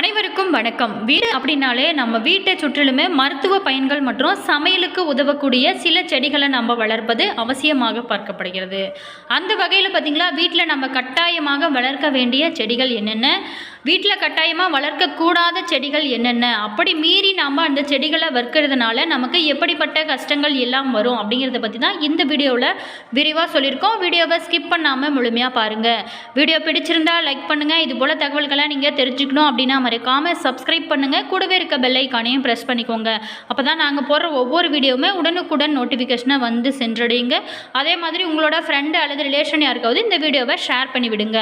அனைவருக்கும் வணக்கம். வீடு அப்படின்னாலே நம்ம வீட்டை சுற்றிலுமே மருத்துவ பயன்கள் மற்றும் சமையலுக்கு உதவக்கூடிய சில செடிகளை நம்ம வளர்ப்பது அவசியமாக பார்க்கப்படுகிறது. அந்த வகையில் பார்த்திங்களா வீட்டில் நம்ம கட்டாயமாக வளர்க்க வேண்டிய செடிகள் என்னென்ன? வீட்டில் கட்டாயமாக வளர்க்கக்கூடாத செடிகள் என்னென்ன? அப்படி மீறி நாம் அந்த செடிகளை வறுக்கிறதுனால நமக்கு எப்படிப்பட்ட கஷ்டங்கள் எல்லாம் வரும் அப்படிங்கிறத பற்றி தான் இந்த வீடியோவில் விரிவாக சொல்லியிருக்கோம். வீடியோவை ஸ்கிப் பண்ணாமல் முழுமையாக பாருங்கள் வீடியோ பிடிச்சிருந்தா லைக் பண்ணுங்கள் இது போல் தகவல்களை நீங்கள் தெரிஞ்சுக்கணும் அப்படின்னா மறக்காமல் சப்ஸ்கிரைப் பண்ணுங்கள் கூடவே இருக்க பெல்லைக்கானையும் ப்ரெஸ் பண்ணிக்கோங்க. அப்போ தான் நாங்கள் போடுற ஒவ்வொரு வீடியோவுமே உடனுக்குடன் நோட்டிஃபிகேஷனை வந்து சென்றடையுங்க. அதே மாதிரி உங்களோட ஃப்ரெண்டு அல்லது ரிலேஷன் யாருக்காவது இந்த வீடியோவை ஷேர் பண்ணி விடுங்க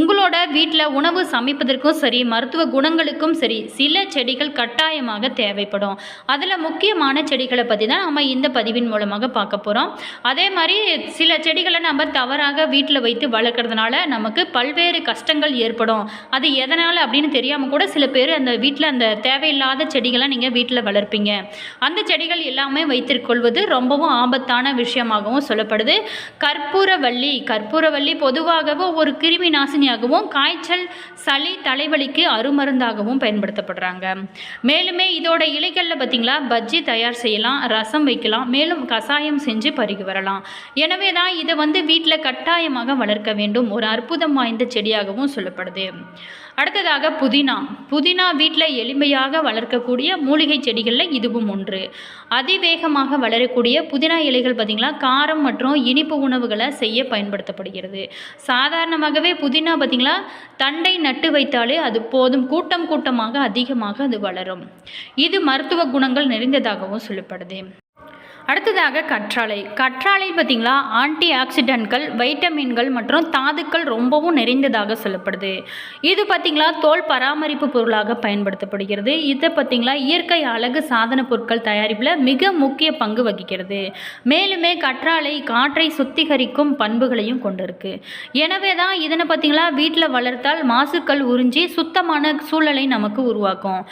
உங்களோட வீட்டில் உணவு சமைப்பதற்கு சமைப்பதற்கும் சரி மருத்துவ குணங்களுக்கும் சரி சில செடிகள் கட்டாயமாக தேவைப்படும். அதில் முக்கியமான செடிகளை பற்றி தான் நம்ம இந்த பதிவின் மூலமாக பார்க்க போகிறோம் அதே மாதிரி சில செடிகளை நம்ம தவறாக வீட்டில் வைத்து வளர்க்குறதுனால நமக்கு பல்வேறு கஷ்டங்கள் ஏற்படும். அது எதனால் அப்படின்னு தெரியாமல் கூட சில பேர் அந்த வீட்டில் அந்த தேவையில்லாத செடிகளை நீங்கள் வீட்டில் வளர்ப்பீங்க. அந்த செடிகள் எல்லாமே வைத்திருக்கொள்வது ரொம்பவும் ஆபத்தான விஷயமாகவும் சொல்லப்படுது. கற்பூரவள்ளி கற்பூரவள்ளி பொதுவாகவே ஒரு கிருமி நாசினியாகவும் காய்ச்சல் சளி தலைவலிக்கு அருமருந்தாகவும் பயன்படுத்தப்படுறாங்க. மேலுமே இதோட இலைகளில் பார்த்தீங்களா பஜ்ஜி தயார் செய்யலாம் ரசம் வைக்கலாம் மேலும் கசாயம் செஞ்சு பருகி வரலாம். எனவே தான் இதை வந்து வீட்டில் கட்டாயமாக வளர்க்க வேண்டும். ஒரு அற்புதம் வாய்ந்த செடியாகவும் சொல்லப்படுது. அடுத்ததாக புதினா. புதினா வீட்டில் எளிமையாக வளர்க்கக்கூடிய மூலிகை செடிகளில் இதுவும் ஒன்று. அதிவேகமாக வளரக்கூடிய புதினா இலைகள் பார்த்திங்களா காரம் மற்றும் இனிப்பு உணவுகளை செய்ய பயன்படுத்தப்படுகிறது. சாதாரணமாகவே புதினா பார்த்திங்களா தண்டை நட்டு வைத்தாலே அது போதும் கூட்டம் கூட்டமாக அதிகமாக அது வளரும். இது மருத்துவ குணங்கள் நிறைந்ததாகவும் சொல்லப்படுது. அடுத்ததாக கற்றாழை. கற்றாழை பார்த்திங்களா ஆன்டி ஆக்சிடென்ட்கள் வைட்டமின்கள் மற்றும் தாதுக்கள் ரொம்பவும் நிறைந்ததாக சொல்லப்படுது. இது பார்த்திங்களா தோல் பராமரிப்பு பொருளாக பயன்படுத்தப்படுகிறது. இதை பார்த்திங்களா இயற்கை அழகு சாதன பொருட்கள் தயாரிப்பில் மிக முக்கிய பங்கு வகிக்கிறது. மேலுமே கற்றாழை காற்றை சுத்திகரிக்கும் பண்புகளையும் கொண்டிருக்கு. எனவே தான் இதனை பார்த்திங்களா வீட்டில் வளர்த்தால் மாசுக்கள் உறிஞ்சி சுத்தமான சூழலை நமக்கு உருவாக்கும்.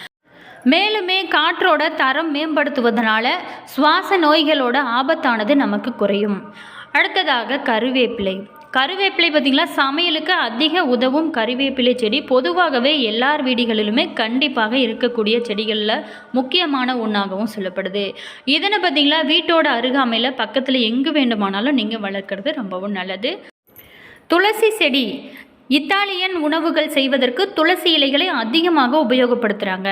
மேலுமே காற்றோட தரம் மேம்படுத்துவதனால சுவாச நோய்களோட ஆபத்தானது நமக்கு குறையும். அடுத்ததாக கருவேப்பிலை. கருவேப்பிலை பார்த்திங்களா? சமையலுக்கு அதிக உதவும் கருவேப்பிலை செடி. பொதுவாகவே எல்லார் வீடுகளிலுமே கண்டிப்பாக இருக்கக்கூடிய செடிகளில் முக்கியமான ஒன்றாகவும் சொல்லப்படுது. இதனை பார்த்திங்களா? வீட்டோட அருகாமையில் பக்கத்தில் எங்கு வேண்டுமானாலும் நீங்கள் வளர்க்குறது ரொம்பவும் நல்லது. துளசி செடி. இத்தாலியன் உணவுகள் செய்வதற்கு துளசி இலைகளை அதிகமாக உபயோகப்படுத்துகிறாங்க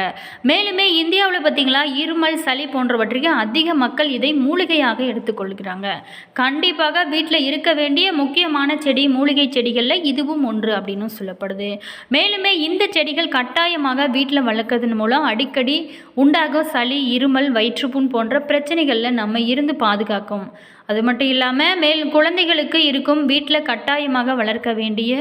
மேலுமே இந்தியாவில் பார்த்திங்களா இருமல் சளி போன்றவற்றுக்கு அதிக மக்கள் இதை மூலிகையாக எடுத்துக்கொள்கிறாங்க கண்டிப்பாக வீட்டில் இருக்க வேண்டிய முக்கியமான செடி மூலிகை செடிகளில் இதுவும் ஒன்று அப்படின்னு சொல்லப்படுது. மேலுமே இந்த செடிகள் கட்டாயமாக வீட்டில் வளர்க்கறதன் மூலம் அடிக்கடி உண்டாகும் சளி இருமல் வயிற்றுப்புண் போன்ற பிரச்சனைகளில் நம்ம இருந்து பாதுகாக்கும். அது மட்டும் இல்லாமல் மேல் குழந்தைகளுக்கு இருக்கும் வீட்டில் கட்டாயமாக வளர்க்க வேண்டிய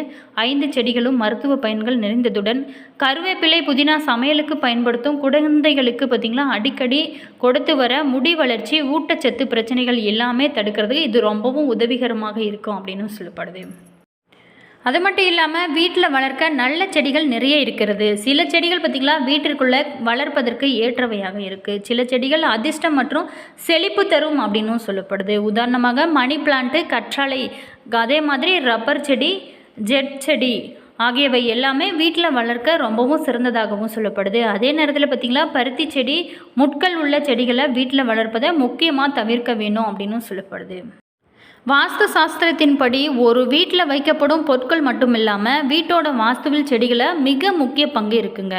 ஐந்து செடிகளும் மருத்துவ பயன்கள் நிறைந்ததுடன் கருவேப்பிலை புதினா சமையலுக்கு பயன்படுத்தும் குழந்தைகளுக்கு பார்த்திங்களா அடிக்கடி கொடுத்து வர முடி வளர்ச்சி ஊட்டச்சத்து பிரச்சனைகள் எல்லாமே தடுக்கிறதுக்கு இது ரொம்பவும் உதவிகரமாக இருக்கும் அப்படின்னு சொல்லப்படுது. அது மட்டும் இல்லாமல் வீட்டில் வளர்க்க நல்ல செடிகள் நிறைய இருக்கிறது. சில செடிகள் பார்த்திங்களா வீட்டிற்குள்ளே வளர்ப்பதற்கு ஏற்றவையாக இருக்குது சில செடிகள் அதிர்ஷ்டம் மற்றும் செழிப்பு தரும் அப்படின்னும் சொல்லப்படுது. உதாரணமாக மணி பிளான்ட்டு கற்றாழை அதே மாதிரி ரப்பர் செடி ஜெட் செடி ஆகியவை எல்லாமே வீட்டில் வளர்க்க ரொம்பவும் சிறந்ததாகவும் சொல்லப்படுது. அதே நேரத்தில் பார்த்திங்களா பருத்தி செடி முட்கள் உள்ள செடிகளை வீட்டில் வளர்ப்பதை முக்கியமாக தவிர்க்க வேணும் அப்படின்னும் சொல்லப்படுது. வாஸ்து சாஸ்திரத்தின்படி ஒரு வீட்டில் வைக்கப்படும் பொருட்கள் மட்டும் இல்லாமல் வீட்டோட வாஸ்துவில் செடிகளை மிக முக்கிய பங்கு இருக்குங்க.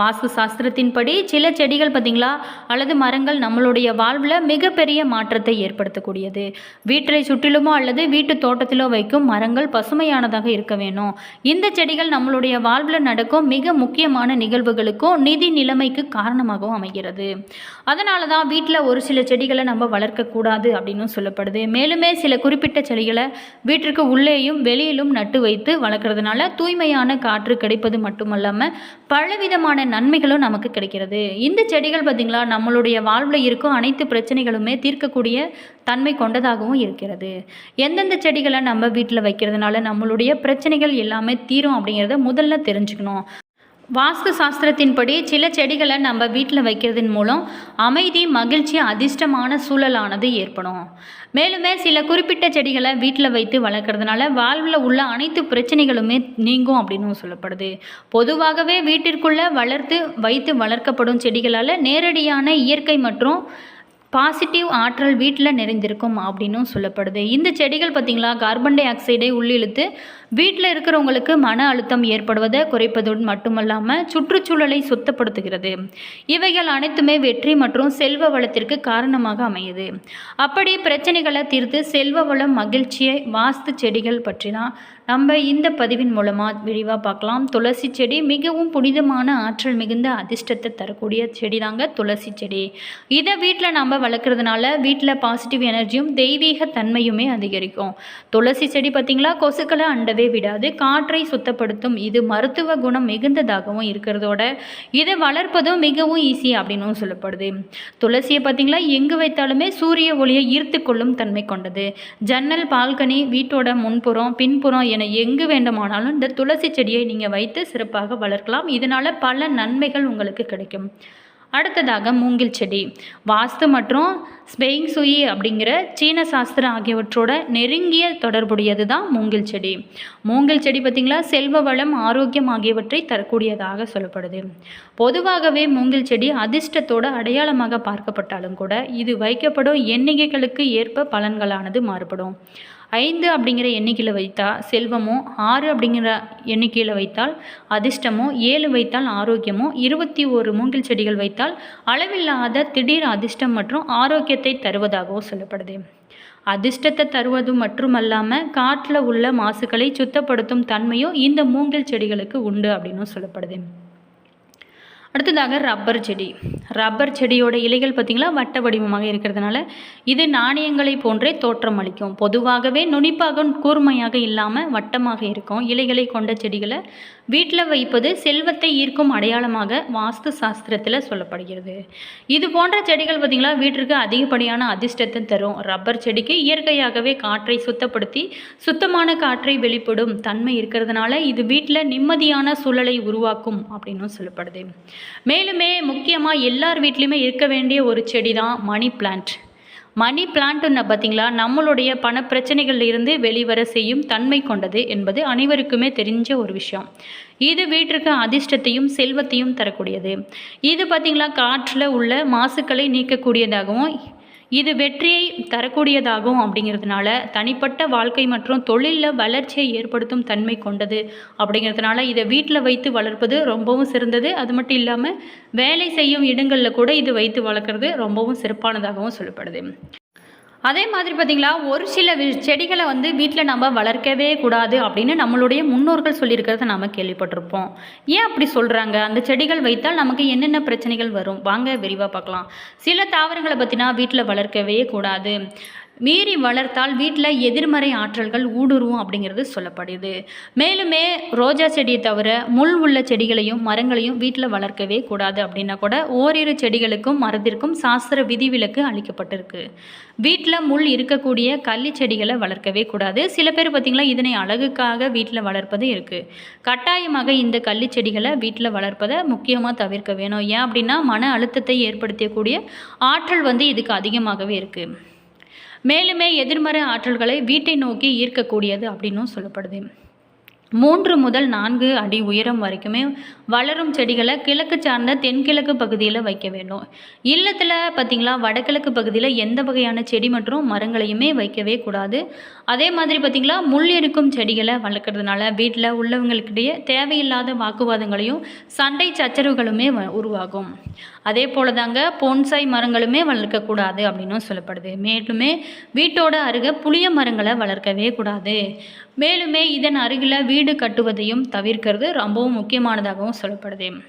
வாஸ்து சாஸ்திரத்தின்படி சில செடிகள் பார்த்திங்களா? அல்லது மரங்கள் நம்மளுடைய வாழ்வில் மிகப்பெரிய மாற்றத்தை ஏற்படுத்தக்கூடியது. வீட்டை சுற்றிலுமோ அல்லது வீட்டு தோட்டத்திலோ வைக்கும் மரங்கள் பசுமையானதாக இருக்க வேணும். இந்த செடிகள் நம்மளுடைய வாழ்வில் நடக்கும் மிக முக்கியமான நிகழ்வுகளுக்கும் நிதி நிலைமைக்கு காரணமாகவும் அமைகிறது. அதனால தான் வீட்டில் ஒரு சில செடிகளை நம்ம வளர்க்கக்கூடாது அப்படின்னு சொல்லப்படுது. மேலுமே சில குறிப்பிட்ட செடிகளை வீட்டிற்கு உள்ளேயும் வெளியிலும் நட்டு வைத்து வளர்க்குறதுனால தூய்மையான காற்று கிடைப்பது மட்டுமல்லாமல் பலவிதமான நன்மைகளும் நமக்கு கிடைக்கிறது. இந்த செடிகள் பார்த்திங்களா நம்மளுடைய வாழ்வில் இருக்கும் அனைத்து பிரச்சனைகளுமே தீர்க்கக்கூடிய தன்மை கொண்டதாகவும் இருக்கிறது. எந்தெந்த செடிகளை நம்ம வீட்டில் வைக்கிறதுனால நம்மளுடைய பிரச்சனைகள் எல்லாமே தீரும் அப்படிங்கிறத முதல்ல தெரிஞ்சுக்கணும். வாஸ்து சாஸ்திரத்தின்படி சில செடிகளை நம்ம வீட்டில் வைக்கிறதன் மூலம் அமைதி மகிழ்ச்சி அதிர்ஷ்டமான சூழலானது ஏற்படும். மேலுமே சில குறிப்பிட்ட செடிகளை வீட்டில் வைத்து வளர்க்குறதுனால வாழ்வில் உள்ள அனைத்து பிரச்சனைகளுமே நீங்கும் அப்படின்னு சொல்லப்படுது. பொதுவாகவே வீட்டிற்குள்ளே வளர்த்து வைத்து வளர்க்கப்படும் செடிகளால் நேரடியான இயற்கை மற்றும் பாசிட்டிவ் ஆற்றல் வீட்டில் நிறைந்திருக்கும் அப்படின்னும் சொல்லப்படுது. இந்த செடிகள் பார்த்திங்களா கார்பன் டை ஆக்சைடை உள்ளிழுத்து வீட்டில் இருக்கிறவங்களுக்கு மன அழுத்தம் ஏற்படுவதை குறைப்பதுடன் மட்டுமல்லாமல் சுற்றுச்சூழலை சுத்தப்படுத்துகிறது. இவைகள் அனைத்துமே வெற்றி மற்றும் செல்வ வளத்திற்கு காரணமாக அமையுது. அப்படி பிரச்சனைகளை தீர்த்து செல்வ வளம் மகிழ்ச்சியை வாஸ்து செடிகள் பற்றி தான் நம்ம இந்த பதிவின் மூலமாக விரிவாக பார்க்கலாம். துளசி செடி மிகவும் புனிதமான ஆற்றல் மிகுந்த அதிர்ஷ்டத்தை தரக்கூடிய செடி தாங்க துளசி செடி. இதை வீட்டில் நம்ம வளர்க்குறதுனால வீட்டில் பாசிட்டிவ் எனர்ஜியும் தெய்வீக தன்மையுமே அதிகரிக்கும். துளசி செடி பார்த்திங்களா கொசுக்களை அண்டவே விடாது காற்றை சுத்தப்படுத்தும். இது மருத்துவ குணம் மிகுந்ததாகவும் இருக்கிறதோட இதை வளர்ப்பதும் மிகவும் ஈஸி அப்படின்னும் சொல்லப்படுது. துளசியை பார்த்திங்களா எங்கு வைத்தாலுமே சூரிய ஒளியை ஈர்த்து கொள்ளும் தன்மை கொண்டது. ஜன்னல் பால்கனி வீட்டோட முன்புறம் பின்புறம் என எங்கு வேண்டுமானாலும் இந்த துளசி செடியை நீங்கள் வைத்து சிறப்பாக வளர்க்கலாம். இதனால் பல நன்மைகள் உங்களுக்கு கிடைக்கும். அடுத்ததாக மூங்கில் செடி. வாஸ்து மற்றும் ஸ்பெயிங் சுயி அப்படிங்கிற சீன சாஸ்திரம் ஆகியவற்றோட நெருங்கிய தொடர்புடையது தான் மூங்கில் செடி. மூங்கில் செடி பார்த்திங்களா? செல்வ வளம் ஆரோக்கியம் ஆகியவற்றை தரக்கூடியதாக சொல்லப்படுது. பொதுவாகவே மூங்கில் செடி அதிர்ஷ்டத்தோட அடையாளமாக பார்க்கப்பட்டாலும் கூட இது வைக்கப்படும் எண்ணிக்கைகளுக்கு ஏற்ப பலன்களானது மாறுபடும். ஐந்து அப்படிங்கிற எண்ணிக்கையில் வைத்தால் செல்வமோ ஆறு அப்படிங்கிற எண்ணிக்கையில் வைத்தால் அதிர்ஷ்டமோ ஏழு வைத்தால் ஆரோக்கியமோ இருபத்தி ஒரு மூங்கில் செடிகள் வைத்தால் அளவில்லாத திடீர் அதிர்ஷ்டம் மற்றும் ஆரோக்கியத்தை தருவதாகவும் சொல்லப்படுது. அதிர்ஷ்டத்தை தருவது மட்டுமல்லாமல் காற்றில் உள்ள மாசுகளை சுத்தப்படுத்தும் தன்மையும் இந்த மூங்கில் செடிகளுக்கு உண்டு அப்படின்னும் சொல்லப்படுது. அடுத்ததாக ரப்பர் செடி. ரப்பர் செடியோட இலைகள் பார்த்திங்களா வட்ட வடிவமாக இருக்கிறதுனால இது நாணயங்களை போன்றே தோற்றம் அளிக்கும். பொதுவாகவே நுனிப்பாக கூர்மையாக இல்லாமல் வட்டமாக இருக்கும். இலைகளை கொண்ட செடிகளை வீட்டில் வைப்பது செல்வத்தை ஈர்க்கும் அடையாளமாக வாஸ்து சாஸ்திரத்தில் சொல்லப்படுகிறது. இது போன்ற செடிகள் பார்த்திங்களா வீட்டிற்கு அதிகப்படியான அதிர்ஷ்டத்தை தரும். ரப்பர் செடிக்கு இயற்கையாகவே காற்றை சுத்தப்படுத்தி சுத்தமான காற்றை வெளிப்படும் தன்மை இருக்கிறதுனால இது வீட்டில் நிம்மதியான சூழலை உருவாக்கும் அப்படின்னு சொல்லப்படுது. மேலுமே முக்கியமாக எல்லார் வீட்லேயுமே இருக்க வேண்டிய ஒரு செடி தான் மணி பிளான்ட். மணி பிளான்ட்னு பார்த்தீங்களா நம்மளுடைய பண பிரச்சனைகள்ல இருந்து வெளிவர செய்யும் தன்மை கொண்டது என்பது அனைவருக்குமே தெரிஞ்ச ஒரு விஷயம். இது வீட்டிற்கு அதிர்ஷ்டத்தையும் செல்வத்தையும் தரக்கூடியது. இது பார்த்திங்களா காற்றில் உள்ள மாசுக்களை நீக்கக்கூடியதாகவும் இது வெற்றியை தரக்கூடியதாகும் அப்படிங்கிறதுனால தனிப்பட்ட வாழ்க்கை மற்றும் தொழிலில் வளர்ச்சியை ஏற்படுத்தும் தன்மை கொண்டது அப்படிங்கிறதுனால இதை வீட்டில் வைத்து வளர்ப்பது ரொம்பவும் சிறந்தது. அது மட்டும் இல்லாமல் வேலை செய்யும் இடங்களில் கூட இது வைத்து வளர்க்குறது ரொம்பவும் சிறப்பானதாகவும் சொல்லப்படுது. அதே மாதிரி பார்த்திங்களா ஒரு சில செடிகளை வந்து வீட்டில் நம்ம வளர்க்கவே கூடாது அப்படின்னு நம்மளுடைய முன்னோர்கள் சொல்லியிருக்கிறத நாம் கேள்விப்பட்டிருப்போம். ஏன் அப்படி சொல்கிறாங்க அந்த செடிகள் வைத்தால் நமக்கு என்னென்ன பிரச்சனைகள் வரும்? வாங்க விரிவாக பார்க்கலாம். சில தாவரங்களை பற்றினா வீட்டில் வளர்க்கவே கூடாது. மீறி வளர்த்தால் வீட்டில் எதிர்மறை ஆற்றல்கள் ஊடுருவும் அப்படிங்கிறது சொல்லப்படுது. மேலுமே ரோஜா செடியை தவிர முள் உள்ள செடிகளையும் மரங்களையும் வீட்டில் வளர்க்கவே கூடாது அப்படின்னா கூட ஓரிரு செடிகளுக்கும் மரத்திற்கும் சாஸ்திர விதிவிலக்கு அளிக்கப்பட்டிருக்கு. வீட்டில் முள் இருக்கக்கூடிய கள்ளி செடிகளை வளர்க்கவே கூடாது. சில பேர் பார்த்திங்களா இதனை அழகுக்காக வீட்டில் வளர்ப்பது இருக்குது கட்டாயமாக இந்த கள்ளி செடிகளை வீட்டில் வளர்ப்பதை முக்கியமாக தவிர்க்க வேணும். ஏன் அப்படின்னா மன அழுத்தத்தை ஏற்படுத்தக்கூடிய ஆற்றல் வந்து இதுக்கு அதிகமாகவே இருக்குது மேலுமே எதிர்மறை ஆற்றல்களை வீட்டை நோக்கி ஈர்க்கக்கூடியது அப்படின்னும் சொல்லப்படுது. மூன்று முதல் நான்கு அடி உயரம் வரைக்குமே வளரும் செடிகளை கிழக்கு சார்ந்த தென்கிழக்கு பகுதியில் வைக்க வேண்டும். இல்லத்தில் பார்த்திங்களா வடகிழக்கு பகுதியில் எந்த வகையான செடி மற்றும் மரங்களையுமே வைக்கவே கூடாது. அதே மாதிரி பார்த்திங்களா முள் இருக்கும் செடிகளை வளர்க்குறதுனால வீட்டில் உள்ளவங்களுக்கிடையே தேவையில்லாத வாக்குவாதங்களையும் சண்டை சச்சரவுகளுமே வ- உருவாகும். அதே போல தாங்க போன்சாய் மரங்களுமே வளர்க்கக்கூடாது அப்படின்னும் சொல்லப்படுது. மேலுமே வீட்டோட அருகே புளிய மரங்களை வளர்க்கவே கூடாது. மேலுமே இதன் அருகில் வீடு கட்டுவதையும் தவிர்க்கிறது ரொம்பவும் முக்கியமானதாகவும் சொல்லப்படுது.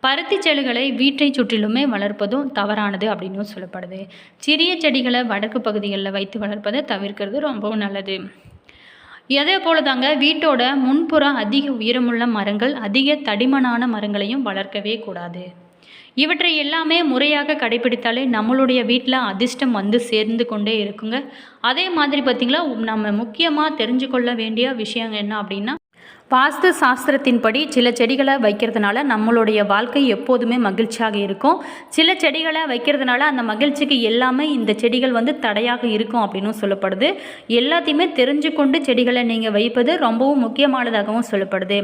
பருத்தி செடிகளை வீட்டை சுற்றிலுமே வளர்ப்பதும் தவறானது அப்படின்னு சொல்லப்படுது. சிறிய செடிகளை வடக்கு பகுதிகளில் வைத்து வளர்ப்பதை தவிர்க்கிறது ரொம்பவும் நல்லது. அதே போல தாங்க வீட்டோட முன்புறம் அதிக உயரமுள்ள மரங்கள் அதிக தடிமனான மரங்களையும் வளர்க்கவே கூடாது. இவற்றை எல்லாமே முறையாக கடைபிடித்தாலே நம்மளுடைய வீட்டில் அதிர்ஷ்டம் வந்து சேர்ந்து கொண்டே இருக்குங்க. அதே மாதிரி பார்த்திங்களா நம்ம முக்கியமாக தெரிஞ்சு கொள்ள வேண்டிய விஷயம் என்ன அப்படின்னா வாஸ்து சாஸ்திரத்தின்படி சில செடிகளை வைக்கிறதுனால நம்மளுடைய வாழ்க்கை எப்போதுமே மகிழ்ச்சியாக இருக்கும். சில செடிகளை வைக்கிறதுனால அந்த மகிழ்ச்சிக்கு எல்லாமே இந்த செடிகள் வந்து தடையாக இருக்கும் அப்படின்னும் சொல்லப்படுது. எல்லாத்தையுமே தெரிஞ்சு கொண்டு செடிகளை நீங்கள் வைப்பது ரொம்பவும் முக்கியமானதாகவும் சொல்லப்படுது.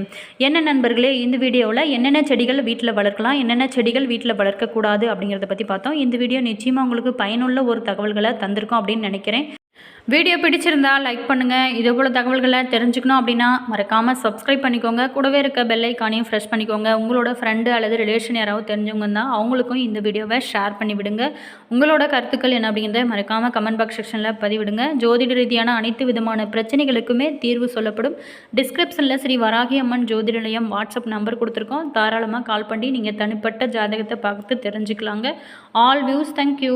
என்ன நண்பர்களே இந்த வீடியோவில் என்னென்ன செடிகள் வீட்டில் வளர்க்கலாம் என்னென்ன செடிகள் வீட்டில் வளர்க்கக்கூடாது அப்படிங்கிறத பற்றி பார்த்தோம். இந்த வீடியோ நிச்சயமாக உங்களுக்கு பயனுள்ள ஒரு தகவல்களை தந்திருக்கோம் அப்படின்னு நினைக்கிறேன். வீடியோ பிடிச்சிருந்தா லைக் பண்ணுங்கள் இதே போல் தகவல்களை தெரிஞ்சுக்கணும் அப்படின்னா மறக்காமல் சப்ஸ்கிரைப் பண்ணிக்கோங்க. கூடவே இருக்க பெல்லைக்கானையும் ஃப்ரெஷ் பண்ணிக்கோங்க. உங்களோட ஃப்ரெண்டு அல்லது ரிலேஷன் யாராவது தெரிஞ்சவங்க இருந்தால் அவங்களுக்கும் இந்த வீடியோவை ஷேர் பண்ணிவிடுங்க உங்களோட கருத்துக்கள் என்ன அப்படிங்கிறத மறக்காமல் கமெண்ட் பாக்ஸ் செக்ஷனில் பதிவிடுங்க. ஜோதிட ரீதியான அனைத்து விதமான பிரச்சனைகளுக்குமே தீர்வு சொல்லப்படும். டிஸ்கிரிப்ஷனில் ஸ்ரீ வராகி அம்மன் ஜோதிட நிலையம் வாட்ஸ்அப் நம்பர் கொடுத்துருக்கோம். தாராளமாக கால் பண்ணி நீங்கள் தனிப்பட்ட ஜாதகத்தை பார்த்து தெரிஞ்சுக்கலாங்க. All views thank you